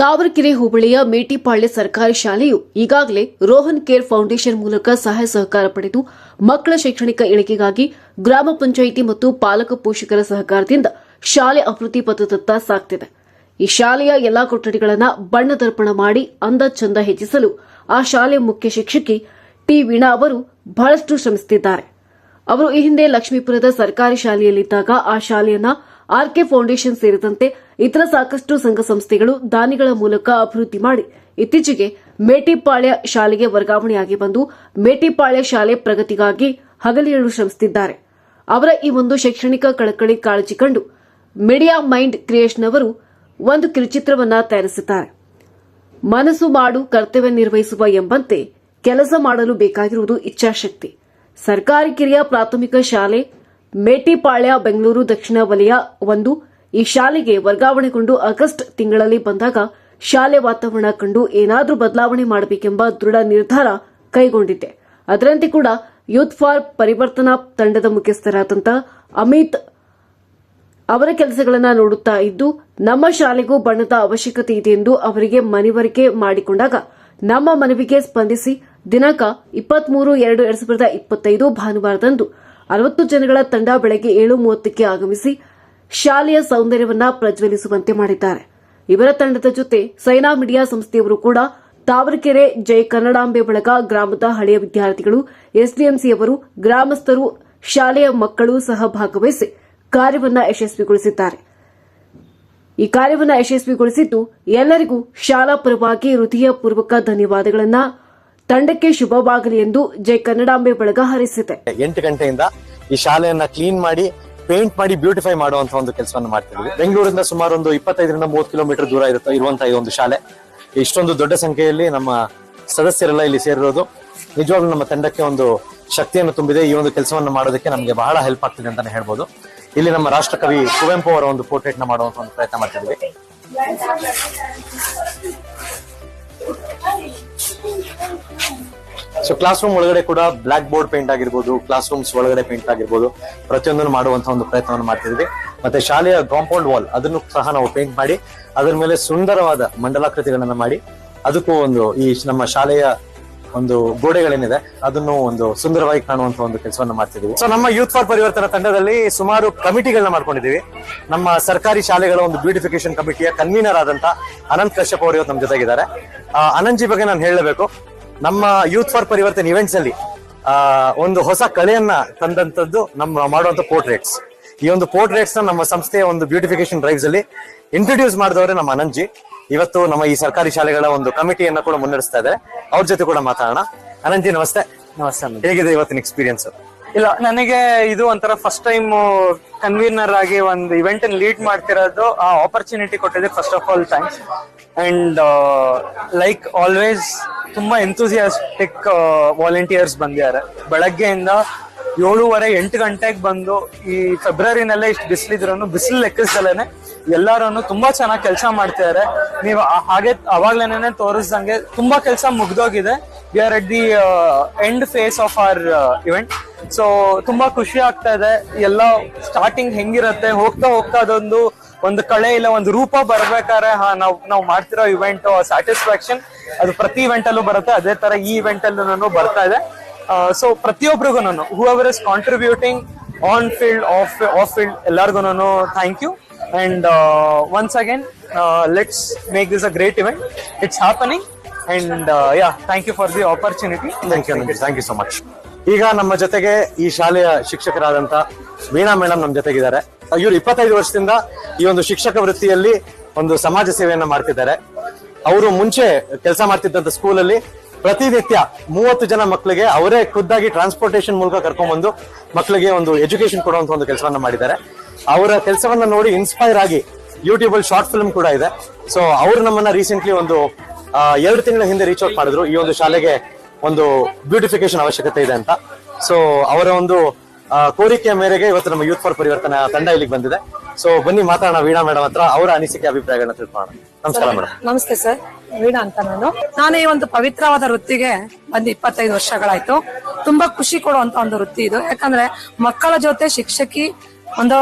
ತಾವರಕೆರೆ ಹೋಬಳಿಯ ಮೇಟಿಪಾಳ್ಯ ಸರ್ಕಾರಿ ಶಾಲೆಯು ಈಗಾಗಲೇ ರೋಹನ್ ಕೇರ್ ಫೌಂಡೇಶನ್ ಮೂಲಕ ಸಹಾಯ ಸಹಕಾರ ಪಡೆದು ಮಕ್ಕಳ ಶೈಕ್ಷಣಿಕ ಇಳಿಕೆಗಾಗಿ ಗ್ರಾಮ ಪಂಚಾಯಿತಿ ಮತ್ತು ಪಾಲಕ ಪೋಷಕರ ಸಹಕಾರದಿಂದ ಶಾಲೆ ಅಭಿವೃದ್ಧಿ ಪಥದತ್ತ ಸಾಗ್ತಿದೆ. ಈ ಶಾಲೆಯ ಎಲ್ಲಾ ಕೊಠಡಿಗಳನ್ನು ಬಣ್ಣದರ್ಪಣ ಮಾಡಿ ಅಂದ ಚಂದ ಹೆಚ್ಚಿಸಲು ಆ ಶಾಲೆಯ ಮುಖ್ಯ ಶಿಕ್ಷಕಿ ಟಿ ವೀಣಾ ಅವರು ಬಹಳಷ್ಟು ಶ್ರಮಿಸುತ್ತಿದ್ದಾರೆ. ಅವರು ಈ ಹಿಂದೆ ಲಕ್ಷ್ಮೀಪುರದ ಸರ್ಕಾರಿ ಶಾಲೆಯಲ್ಲಿದ್ದಾಗ ಆ ಶಾಲೆಯನ್ನ ಆರ್ಕೆ ಫೌಂಡೇಶನ್ ಸೇರಿದಂತೆ ಇತರ ಸಾಕಷ್ಟು ಸಂಘ ಸಂಸ್ಥೆಗಳು ದಾನಿಗಳ ಮೂಲಕ ಅಭಿವೃದ್ಧಿ ಮಾಡಿ ಇತ್ತೀಚೆಗೆ ಮೇಟಿಪಾಳ್ಯ ಶಾಲೆಗೆ ವರ್ಗಾವಣೆಯಾಗಿ ಬಂದು ಮೇಟಿಪಾಳ್ಯ ಶಾಲೆ ಪ್ರಗತಿಗಾಗಿ ಹಗಲಿರುಳು ಶ್ರಮಿಸುತ್ತಿದ್ದಾರೆ. ಅವರ ಈ ಒಂದು ಶೈಕ್ಷಣಿಕ ಕಳಕಳಿ ಕಾಳಜಿ ಕಂಡು ಮೀಡಿಯಾ ಮೈಂಡ್ ಕ್ರಿಯೇಷನ್ ಅವರು ಒಂದು ಕಿರುಚಿತ್ರವನ್ನ ತಯಾರಿಸುತ್ತಾರೆ. ಮನಸ್ಸು ಮಾಡು, ಕರ್ತವ್ಯ ನಿರ್ವಹಿಸುವ ಎಂಬಂತೆ ಕೆಲಸ ಮಾಡಲು ಬೇಕಾಗಿರುವುದು ಇಚ್ಛಾಶಕ್ತಿ. ಸರ್ಕಾರಿ ಕಿರಿಯ ಪ್ರಾಥಮಿಕ ಶಾಲೆ ಮೇಟಿಪಾಳ್ಯ, ಬೆಂಗಳೂರು ದಕ್ಷಿಣ ವಲಯ ಒಂದು ಈ ಶಾಲೆಗೆ ವರ್ಗಾವಣೆಗೊಂಡು ಆಗಸ್ಟ್ ತಿಂಗಳಲ್ಲಿ ಬಂದಾಗ ಶಾಲೆ ವಾತಾವರಣ ಕಂಡು ಏನಾದರೂ ಬದಲಾವಣೆ ಮಾಡಬೇಕೆಂಬ ದೃಢ ನಿರ್ಧಾರ ಕೈಗೊಂಡಿದ್ದೆ ಅದರಂತೆ ಕೂಡ ಯೂತ್ ಫಾರ್ ಪರಿವರ್ತನಾ ತಂಡದ ಮುಖ್ಯಸ್ಥರಾದಂಥ ಅಮಿತ್ ಅವರ ಕೆಲಸಗಳನ್ನ ನೋಡುತ್ತಾ ಇದ್ದು, ನಮ್ಮ ಶಾಲೆಗೂ ಬಣ್ಣದ ಅವಶ್ಯಕತೆ ಇದೆ ಎಂದು ಅವರಿಗೆ ಮನವರಿಕೆ ಮಾಡಿಕೊಂಡಾಗ ನಮ್ಮ ಮನವಿಗೆ ಸ್ಪಂದಿಸಿ ದಿನಾಂಕ ಇಪ್ಪತ್ಮೂರು ಎರಡು ಎರಡ್ ಸಾವಿರದ ಇಪ್ಪತ್ತೈದು ಭಾನುವಾರದಂದು ಅರವತ್ತು ಜನಗಳ ತಂಡ ಬೆಳಗ್ಗೆ ಏಳು ಮೂವತ್ತಕ್ಕೆ ಆಗಮಿಸಿ ಶಾಲೆಯ ಸೌಂದರ್ಯವನ್ನ ಪ್ರಜ್ವಲಿಸುವಂತೆ ಮಾಡಿದ್ದಾರೆ. ಇವರ ತಂಡದ ಜೊತೆ ಸೈನಾ ಮೀಡಿಯಾ ಸಂಸ್ಥೆಯವರು ಕೂಡ ತಾವರಕೆರೆ ಜೈ ಕನ್ನಡಾಂಬೆ ಬಳಗ ಗ್ರಾಮದ ಹಳೆಯ ವಿದ್ಯಾರ್ಥಿಗಳು ಎಸ್ಡಿಎಂಸಿಯವರು ಗ್ರಾಮಸ್ಥರು, ಶಾಲೆಯ ಮಕ್ಕಳು ಸಹ ಭಾಗವಹಿಸಿ ಕಾರ್ಯವನ್ನ ಯಶಸ್ವಿಗೊಳಿಸಿದ್ದಾರೆ. ಈ ಕಾರ್ಯವನ್ನು ಯಶಸ್ವಿಗೊಳಿಸಿದ್ದು ಎಲ್ಲರಿಗೂ ಶಾಲಾ ಪರವಾಗಿ ಹೃದಯಪೂರ್ವಕ ಧನ್ಯವಾದಗಳನ್ನ. ತಂಡಕ್ಕೆ ಶುಭವಾಗಲಿ ಎಂದು ಜೈ ಕನ್ನಡಾಂಬೆ ಬಳಗ ಹರಿಸಿದೆ. ಎಂಟು ಗಂಟೆಯಿಂದ ಈ ಶಾಲೆಯನ್ನ ಕ್ಲೀನ್ ಮಾಡಿ ಪೇಂಟ್ ಮಾಡಿ ಬ್ಯೂಟಿಫೈ ಮಾಡುವಂತ ಒಂದು ಕೆಲಸವನ್ನು ಮಾಡ್ತಿದ್ವಿ. ಬೆಂಗಳೂರಿಂದ ಸುಮಾರು ಒಂದು ಇಪ್ಪತ್ತೈದರಿಂದ ಮೂವತ್ತು ಕಿಲೋಮೀಟರ್ ದೂರ ಇರುತ್ತೆ ಇರುವಂತಹ ಈ ಒಂದು ಶಾಲೆ. ಇಷ್ಟೊಂದು ದೊಡ್ಡ ಸಂಖ್ಯೆಯಲ್ಲಿ ನಮ್ಮ ಸದಸ್ಯರೆಲ್ಲ ಇಲ್ಲಿ ಸೇರಿರೋದು. ನಿಜವಾಗ್ಲೂ ನಮ್ಮ ತಂಡಕ್ಕೆ ಒಂದು ಶಕ್ತಿಯನ್ನು ತುಂಬಿದೆ. ಈ ಒಂದು ಕೆಲಸವನ್ನು ಮಾಡೋದಕ್ಕೆ ನಮಗೆ ಬಹಳ ಹೆಲ್ಪ್ ಆಗ್ತಿದೆ ಅಂತಾನೆ ಹೇಳ್ಬೋದು. ಇಲ್ಲಿ ನಮ್ಮ ರಾಷ್ಟ್ರಕವಿ ಕುವೆಂಪು ಅವರ ಒಂದು ಪೋರ್ಟ್ರೇಟ್ನ ಮಾಡುವಂತ ಒಂದು ಪ್ರಯತ್ನ ಮಾಡ್ತಿದ್ವಿ. ಸೊ ಕ್ಲಾಸ್ ರೂಮ್ ಒಳಗಡೆ ಕೂಡ ಬ್ಲಾಕ್ ಬೋರ್ಡ್ ಪೇಂಟ್ ಆಗಿರ್ಬೋದು ಕ್ಲಾಸ್ ರೂಮ್ಸ್ ಒಳಗಡೆ ಪೇಂಟ್ ಆಗಿರ್ಬೋದು ಪ್ರತಿಯೊಂದನ್ನು ಮಾಡುವಂತ ಒಂದು ಪ್ರಯತ್ನವನ್ನು ಮಾಡ್ತಿದ್ವಿ. ಮತ್ತೆ ಶಾಲೆಯ ಕಾಂಪೌಂಡ್ ವಾಲ್ ಅದನ್ನು ಸಹ ನಾವು ಪೇಂಟ್ ಮಾಡಿ ಅದರ ಮೇಲೆ ಸುಂದರವಾದ ಮಂಡಲಾಕೃತಿಗಳನ್ನ ಮಾಡಿ ಅದಕ್ಕೂ ಒಂದು ಈ ನಮ್ಮ ಶಾಲೆಯ ಒಂದು ಗೋಡೆಗಳೇನಿದೆ ಅದನ್ನು ಒಂದು ಸುಂದರವಾಗಿ ಕಾಣುವಂತ ಒಂದು ಕೆಲಸವನ್ನು ಮಾಡ್ತಿದ್ದೀವಿ ಸೊ ನಮ್ಮ ಯೂತ್ ಫಾರ್ ಪರಿವರ್ತನ ತಂಡದಲ್ಲಿ ಸುಮಾರು ಕಮಿಟಿಗಳನ್ನ ಮಾಡ್ಕೊಂಡಿದ್ದೀವಿ. ನಮ್ಮ ಸರ್ಕಾರಿ ಶಾಲೆಗಳ ಒಂದು ಬ್ಯೂಟಿಫಿಕೇಶನ್ ಕಮಿಟಿಯ ಕನ್ವೀನರ್ ಆದಂತ ಅನಂತ್ ಕಶ್ಯಪ್ ಅವರು ಇವತ್ತು ನಮ್ಮ ಜೊತೆಗಿದ್ದಾರೆ. ಆ, ಅನಂತ್ ಜಿ ಬಗ್ಗೆ ನಾನು ಹೇಳಬೇಕು. ನಮ್ಮ ಯೂತ್ ಫಾರ್ ಪರಿವರ್ತನ್ ಇವೆಂಟ್ಸ್ ಅಲ್ಲಿ ಒಂದು ಹೊಸ ಕಲೆಯನ್ನ ತಂದಂತದ್ದು ನಮ್ಮ ಮಾಡುವಂತ ಪೋರ್ಟ್ರೇಟ್ಸ್ ಈ ಒಂದು ಪೋರ್ಟ್ರೇಟ್ಸ್ನ ನಮ್ಮ ಸಂಸ್ಥೆಯ ಒಂದು ಬ್ಯೂಟಿಫಿಕೇಶನ್ ಡ್ರೈವ್ಸ್ ಅಲ್ಲಿ ಇಂಟ್ರೊಡ್ಯೂಸ್ ಮಾಡಿದವರೇ ನಮ್ಮ ಅನಂಜಿ ಇವತ್ತು ನಮ್ಮ ಈ ಸರ್ಕಾರಿ ಶಾಲೆಗಳ ಒಂದು ಕಮಿಟಿಯನ್ನ ಕೂಡ ಮುನ್ನಡೆಸ್ತಾ ಇದ್ದಾರೆ. ಅವ್ರ ಜೊತೆ ಕೂಡ ಮಾತಾಡೋಣ. ಅನಂಜಿ ನಮಸ್ತೆ. ನಮಸ್ತೆ ಹೇಗಿದೆ ಇವತ್ತಿನ ಎಕ್ಸ್ಪೀರಿಯನ್ಸ್ ಇಲ್ಲ, ನನಗೆ ಇದು ಒಂಥರ ಫಸ್ಟ್ ಟೈಮ್ ಕನ್ವೀನರ್ ಆಗಿ ಒಂದು ಇವೆಂಟ್ ಲೀಡ್ ಮಾಡ್ತಿರೋದು ಆ ಆಪರ್ಚುನಿಟಿ ಕೊಟ್ಟಿದೆ first of all thanks and like always ತುಂಬಾ ಎಂಥೂಸಿಯಾಸ್ಟಿಕ್ ವಾಲಂಟಿಯರ್ಸ್ ಬಂದಿದ್ದಾರೆ. ಬೆಳಗ್ಗೆಯಿಂದ ಏಳುವರೆ ಎಂಟು ಗಂಟೆಗೆ ಬಂದು ಈ ಫೆಬ್ರವರಿನಲ್ಲೇ ಇಷ್ಟು ಬಿಸಿಲಿದ್ರು ಬಿಸಿಲು ಲೆಕ್ಕಿಸ್ದಲೇನೆ ಎಲ್ಲರೂ ತುಂಬಾ ಚೆನ್ನಾಗಿ ಕೆಲಸ ಮಾಡ್ತಿದ್ದಾರೆ. ನೀವು ಹಾಗೆ ಅವಾಗ್ಲೇನೆ ತೋರಿಸ್ದಂಗೆ ತುಂಬಾ ಕೆಲಸ ಮುಗ್ದೋಗಿದೆ. We are at the end phase of our event so ತುಂಬಾ ಖುಷಿ ಆಗ್ತಾ ಇದೆ. ಎಲ್ಲ ಸ್ಟಾರ್ಟಿಂಗ್ ಹೆಂಗಿರತ್ತೆ? ಹೋಗ್ತಾ ಹೋಗ್ತಾ ಅದೊಂದು ಒಂದು ಕಳೆ ಇಲ್ಲ, ಒಂದು ರೂಪ ಬರ್ಬೇಕಾದ್ರೆ ಹಾ, ನಾವು ನಾವು ಮಾಡ್ತಿರೋ ಇವೆಂಟ್ ಸ್ಯಾಟಿಸ್ಫ್ಯಾಕ್ಷನ್ ಅದು ಪ್ರತಿ ಇವೆಂಟ್ ಅಲ್ಲೂ ಬರುತ್ತೆ. ಅದೇ ತರ ಈ ಇವೆಂಟ್ ಅಲ್ಲೂ ಬರ್ತಾ ಇದೆ. ಸೊ ಪ್ರತಿಯೊಬ್ಬರಿಗೂ who ever is contributing on field of off field ಎಲ್ಲರಿಗೂ thank you and once again let's make this a great event it's happening and yeah thank you for the opportunity thank you thank you so much ಈಗ ನಮ್ಮ ಜೊತೆಗೆ ಈ ಶಾಲೆಯ ಶಿಕ್ಷಕರಾದಂತ Veena madam ನಮ್ಮ ಜೊತೆಗಿದ್ದಾರೆ. ಇವರು ಇಪ್ಪತ್ತೈದು ವರ್ಷದಿಂದ ಈ ಒಂದು ಶಿಕ್ಷಕ ವೃತ್ತಿಯಲ್ಲಿ ಒಂದು ಸಮಾಜ ಸೇವೆಯನ್ನ ಮಾಡ್ತಿದ್ದಾರೆ. ಅವರು ಮುಂಚೆ ಕೆಲಸ ಮಾಡ್ತಿದ್ದಂತ ಸ್ಕೂಲಲ್ಲಿ ಪ್ರತಿನಿತ್ಯ ಮೂವತ್ತು ಜನ ಮಕ್ಕಳಿಗೆ ಅವರೇ ಖುದ್ದಾಗಿ ಟ್ರಾನ್ಸ್ಪೋರ್ಟೇಷನ್ ಮೂಲಕ ಕರ್ಕೊಂಡ್ಬಂದು ಮಕ್ಕಳಿಗೆ ಒಂದು ಎಜುಕೇಶನ್ ಕೊಡುವಂತ ಒಂದು ಕೆಲಸವನ್ನ ಮಾಡಿದ್ದಾರೆ. ಅವರ ಕೆಲಸವನ್ನ ನೋಡಿ ಇನ್ಸ್ಪೈರ್ ಆಗಿ ಯೂಟ್ಯೂಬ್ ಅಲ್ಲಿ ಶಾರ್ಟ್ ಫಿಲ್ಮ್ ಕೂಡ ಇದೆ. ಸೊ ಅವರು ನಮ್ಮನ್ನ ರೀಸೆಂಟ್ಲಿ ಒಂದು ಎರಡು ತಿಂಗಳ ಹಿಂದೆ ರೀಚ್ ಔಟ್ ಮಾಡಿದ್ರು. ಈ ಒಂದು ಶಾಲೆಗೆ ಒಂದು ಬ್ಯೂಟಿಫಿಕೇಶನ್ ಅವಶ್ಯಕತೆ ಇದೆ ಅಂತ. ಸೊ ಅವರ ಒಂದು ಕೋರಿಕೆಯ ಮೇರೆಗೆ ಇವತ್ತು ನಮ್ಮ ಯೂತ್ ಫಾರ್ ಪರಿವರ್ತನೆ ತಂಡ ಇಲ್ಲಿಗೆ ಬಂದಿದೆ. ಸೊ ಬನ್ನಿ ಮಾತಾಡೋಣ ವೀಣಾ ಮೇಡಮ್ ಹತ್ರ ಅವರ ಅನಿಸಿಕೆ ಅಭಿಪ್ರಾಯಗಳನ್ನ ತಿಳ್ಕೊಳ್ಳೋಣ. ನಮಸ್ಕಾರ ಮೇಡಮ್. ನಮಸ್ತೆ ಸರ್. ವೀಣಾ ಅಂತ ನಾನು. ನಾನು ಈ ಒಂದು ಪವಿತ್ರವಾದ ವೃತ್ತಿಗೆ ಬಂದು ಇಪ್ಪತ್ತೈದು ವರ್ಷಗಳಾಯ್ತು. ತುಂಬಾ ಖುಷಿ ಕೊಡುವಂತ ಒಂದು ವೃತ್ತಿ ಇದು. ಯಾಕಂದ್ರೆ ಮಕ್ಕಳ ಜೊತೆ ಶಿಕ್ಷಕಿ ಒಂದು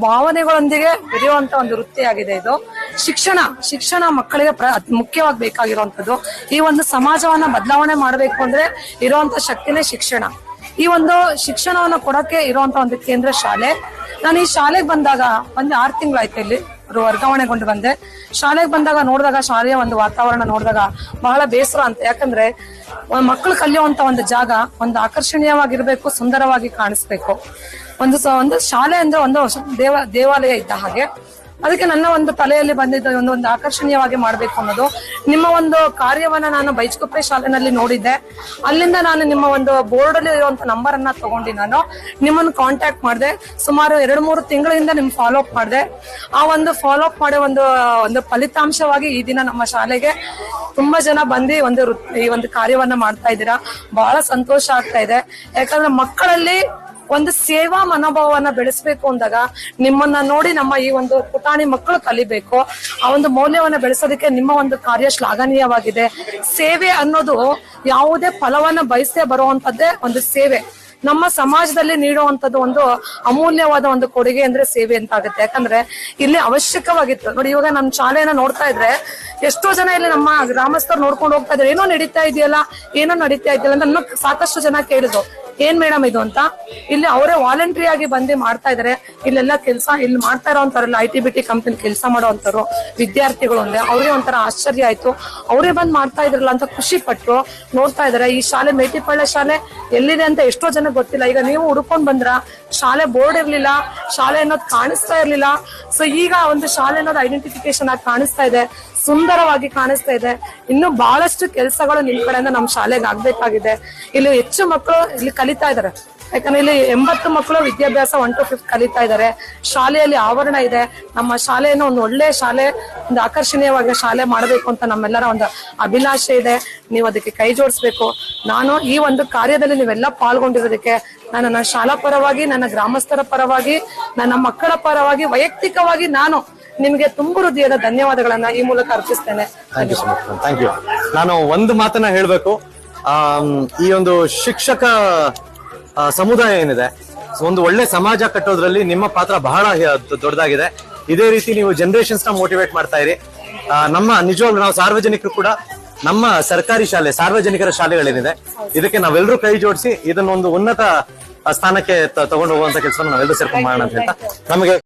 ಭಾವನೆಗಳೊಂದಿಗೆ ಬೆರೆಯುವಂತ ಒಂದು ವೃತ್ತಿಯಾಗಿದೆ ಇದು. ಶಿಕ್ಷಣ ಶಿಕ್ಷಣ ಮಕ್ಕಳಿಗೆ ಮುಖ್ಯವಾಗಿ ಬೇಕಾಗಿರುವಂತದ್ದು ಈ ಒಂದು ಸಮಾಜವನ್ನ ಬದಲಾವಣೆ ಮಾಡಬೇಕು ಅಂದ್ರೆ ಇರುವಂತ ಶಕ್ತಿನೇ ಶಿಕ್ಷಣ. ಈ ಒಂದು ಶಿಕ್ಷಣವನ್ನು ಕೊಡಕ್ಕೆ ಇರುವಂತ ಒಂದು ಕೇಂದ್ರ ಶಾಲೆ. ನಾನು ಈ ಶಾಲೆಗೆ ಬಂದಾಗ, ಒಂದು ಆರು ತಿಂಗಳಾಯ್ತು ಇಲ್ಲಿ. ವರ್ಗಾವಣೆಗೊಂಡು ಬಂದೆ. ಶಾಲೆಗೆ ಬಂದಾಗ ನೋಡಿದಾಗ ಶಾಲೆಯ ಒಂದು ವಾತಾವರಣ ನೋಡಿದಾಗ ಬಹಳ ಬೇಸರ ಅಂತ. ಯಾಕಂದ್ರೆ ಮಕ್ಕಳು ಕಲಿಯುವಂತ ಒಂದು ಜಾಗ ಒಂದು ಆಕರ್ಷಣೀಯವಾಗಿರ್ಬೇಕು, ಸುಂದರವಾಗಿ ಕಾಣಿಸ್ಬೇಕು. ಒಂದು ಒಂದು ಶಾಲೆ ಅಂದ್ರೆ ಒಂದು ದೇವ, ದೇವಾಲಯ ಇದ್ದ ಹಾಗೆ. ಅದಕ್ಕೆ ನನ್ನ ಒಂದು ತಲೆಯಲ್ಲಿ ಬಂದಿದ್ದ ಒಂದು ಒಂದು ಆಕರ್ಷಣೀಯವಾಗಿ ಮಾಡಬೇಕು ಅನ್ನೋದು. ನಿಮ್ಮ ಒಂದು ಕಾರ್ಯವನ್ನ ನಾನು ಬೈಚ್ಕೊಪ್ಪೆ ಶಾಲೆನಲ್ಲಿ ನೋಡಿದ್ದೆ. ಅಲ್ಲಿಂದ ನಾನು ನಿಮ್ಮ ಒಂದು ಬೋರ್ಡ್ ಅಲ್ಲಿ ಇರುವಂತ ನಂಬರ್ ಅನ್ನ ತಗೊಂಡು ನಾನು ನಿಮ್ಮನ್ನು ಕಾಂಟ್ಯಾಕ್ಟ್ ಮಾಡಿದೆ. ಸುಮಾರು ಎರಡು ಮೂರು ತಿಂಗಳಿಂದ ನಿಮ್ ಫಾಲೋ ಅಪ್ ಮಾಡಿದೆ. ಆ ಒಂದು ಫಾಲೋ ಅಪ್ ಮಾಡೋ ಒಂದು ಒಂದು ಫಲಿತಾಂಶವಾಗಿ ಈ ದಿನ ನಮ್ಮ ಶಾಲೆಗೆ ತುಂಬಾ ಜನ ಬಂದು ಒಂದು ಈ ಒಂದು ಕಾರ್ಯವನ್ನ ಮಾಡ್ತಾ ಇದ್ದೀರಾ. ಬಹಳ ಸಂತೋಷ ಆಗ್ತಾ ಇದೆ. ಯಾಕಂದ್ರೆ ಮಕ್ಕಳಲ್ಲಿ ಒಂದು ಸೇವಾ ಮನೋಭಾವವನ್ನ ಬೆಳೆಸಬೇಕು ಅಂದಾಗ ನಿಮ್ಮನ್ನ ನೋಡಿ ನಮ್ಮ ಈ ಒಂದು ಪುಟಾಣಿ ಮಕ್ಕಳು ಕಲಿಬೇಕು. ಆ ಒಂದು ಮೌಲ್ಯವನ್ನ ಬೆಳೆಸೋದಕ್ಕೆ ನಿಮ್ಮ ಒಂದು ಕಾರ್ಯ ಶ್ಲಾಘನೀಯವಾಗಿದೆ. ಸೇವೆ ಅನ್ನೋದು ಯಾವುದೇ ಫಲವನ್ನ ಬಯಸದೆ ಬರುವಂತದ್ದೇ ಒಂದು ಸೇವೆ. ನಮ್ಮ ಸಮಾಜದಲ್ಲಿ ನೀಡುವಂತದ್ದು ಒಂದು ಅಮೂಲ್ಯವಾದ ಒಂದು ಕೊಡುಗೆ ಅಂದ್ರೆ ಸೇವೆ ಅಂತ ಆಗುತ್ತೆ ಯಾಕಂದ್ರೆ ಇಲ್ಲಿ ಅವಶ್ಯಕವಾಗಿತ್ತು. ನೋಡಿ, ಇವಾಗ ನಮ್ಮ ಶಾಲೆಯನ್ನ ನೋಡ್ತಾ ಇದ್ರೆ ಎಷ್ಟೋ ಜನ ಇಲ್ಲಿ ನಮ್ಮ ಗ್ರಾಮಸ್ಥರು ನೋಡ್ಕೊಂಡು ಹೋಗ್ತಾ ಇದ್ರೆ ಏನೋ ನಡೀತಾ ಇದೆಯಲ್ಲ, ಏನೋ ನಡೀತಾ ಇದೆಯಲ್ಲ ಅಂತ ಸಾಕಷ್ಟು ಜನ ಕೇಳಿದ್ರು. ಏನ್ ಮೇಡಮ್ ಇದು ಅಂತ? ಇಲ್ಲಿ ಅವರೇ ವಾಲಂಟ್ರಿ ಆಗಿ ಬಂದು ಮಾಡ್ತಾ ಇದಾರೆ. ಇಲ್ಲೆಲ್ಲ ಕೆಲಸ, ಇಲ್ಲಿ ಮಾಡ್ತಾ ಇರೋಂತಾರಲ್ಲ I T B T company ಕೆಲಸ ಮಾಡೋಂಥವ್ರು ವಿದ್ಯಾರ್ಥಿಗಳು ಅಂದ್ರೆ ಅವ್ರಿಗೆ ಒಂಥರ ಆಶ್ಚರ್ಯ ಆಯ್ತು. ಅವರೇ ಬಂದ್ ಮಾಡ್ತಾ ಇದ್ರಲ್ಲ ಅಂತ ಖುಷಿ ಪಟ್ರು. ನೋಡ್ತಾ ಇದಾರೆ, ಈ ಶಾಲೆ ಮೇಟಿಪಳ್ಳೆ ಶಾಲೆ ಎಲ್ಲಿದೆ ಅಂತ ಎಷ್ಟೋ ಜನ ಗೊತ್ತಿಲ್ಲ. ಈಗ ನೀವು ಹುಡ್ಕೊಂಡ್ ಬಂದ್ರ? ಶಾಲೆ ಬೋರ್ಡ್ ಇರ್ಲಿಲ್ಲ, ಶಾಲೆ ಅನ್ನೋದು ಕಾಣಿಸ್ತಾ ಇರ್ಲಿಲ್ಲ. ಸೊ ಈಗ ಒಂದು ಶಾಲೆ ಅನ್ನೋದು ಐಡೆಂಟಿಫಿಕೇಶನ್ ಆಗಿ ಕಾಣಿಸ್ತಾ ಇದೆ, ಸುಂದರವಾಗಿ ಕಾಣಿಸ್ತಾ ಇದೆ. ಇನ್ನು ಬಹಳಷ್ಟು ಕೆಲಸಗಳು ನಿಮ್ ಕಡೆಯಿಂದ ನಮ್ ಶಾಲೆಗೆ ಆಗ್ಬೇಕಾಗಿದೆ. ಇಲ್ಲಿ ಹೆಚ್ಚು ಮಕ್ಕಳು ಇಲ್ಲಿ ಕಲಿತಾ ಇದ್ದಾರೆ. ಯಾಕಂದ್ರೆ ಇಲ್ಲಿ ಎಂಬತ್ತು ಮಕ್ಕಳು ವಿದ್ಯಾಭ್ಯಾಸ ಒನ್ ಟು ಫಿಫ್ತ್ ಕಲಿತಾ ಇದ್ದಾರೆ. ಶಾಲೆಯಲ್ಲಿ ಆವರಣ ಇದೆ. ನಮ್ಮ ಶಾಲೆಯನ್ನು ಒಂದು ಒಳ್ಳೆ ಶಾಲೆ, ಒಂದು ಆಕರ್ಷಣೀಯವಾಗಿ ಶಾಲೆ ಮಾಡಬೇಕು ಅಂತ ನಮ್ಮೆಲ್ಲರ ಒಂದು ಅಭಿಲಾಷೆ ಇದೆ. ನೀವು ಅದಕ್ಕೆ ಕೈ ಜೋಡಿಸ್ಬೇಕು. ನಾನು ಈ ಒಂದು ಕಾರ್ಯದಲ್ಲಿ ನೀವೆಲ್ಲ ಪಾಲ್ಗೊಂಡಿರೋದಕ್ಕೆ ನಾನು ನನ್ನ ಶಾಲಾ ಪರವಾಗಿ, ನನ್ನ ಗ್ರಾಮಸ್ಥರ ಪರವಾಗಿ, ನನ್ನ ಮಕ್ಕಳ ಪರವಾಗಿ, ವೈಯಕ್ತಿಕವಾಗಿ ನಾನು ನಿಮಗೆ ತುಂಬ ಹೃದಯದ ಧನ್ಯವಾದಗಳನ್ನ ಈ ಮೂಲಕ ಅರ್ಪಿಸ್ತೇನೆ. ನಾನು ಒಂದು ಮಾತನ್ನ ಹೇಳ್ಬೇಕು. ಈ ಒಂದು ಶಿಕ್ಷಕ ಸಮುದಾಯ ಏನಿದೆ ಒಂದು ಒಳ್ಳೆ ಸಮಾಜ ಕಟ್ಟೋದ್ರಲ್ಲಿ ನಿಮ್ಮ ಪಾತ್ರ ಬಹಳ ದೊಡ್ಡದಾಗಿದೆ. ಇದೇ ರೀತಿ ನೀವು ಜನರೇಷನ್ಸ್ನ ಮೋಟಿವೇಟ್ ಮಾಡ್ತಾ ಇರಿ. ನಮ್ಮ, ನಿಜವಾಗ್ಲೂ ನಾವು ಸಾರ್ವಜನಿಕರು ಕೂಡ ನಮ್ಮ ಸರ್ಕಾರಿ ಶಾಲೆ, ಸಾರ್ವಜನಿಕರ ಶಾಲೆಗಳೇನಿದೆ, ಇದಕ್ಕೆ ನಾವೆಲ್ಲರೂ ಕೈ ಜೋಡಿಸಿ ಇದನ್ನೊಂದು ಉನ್ನತ ಸ್ಥಾನಕ್ಕೆ ತಗೊಂಡು ಹೋಗುವಂತ ಕೆಲಸ ನಾವೆಲ್ಲರೂ ಸೇರ್ಕೊಂಡು ಮಾಡೋಣ ಅಂತ ಹೇಳ್ತಾ, ನಮಗೆ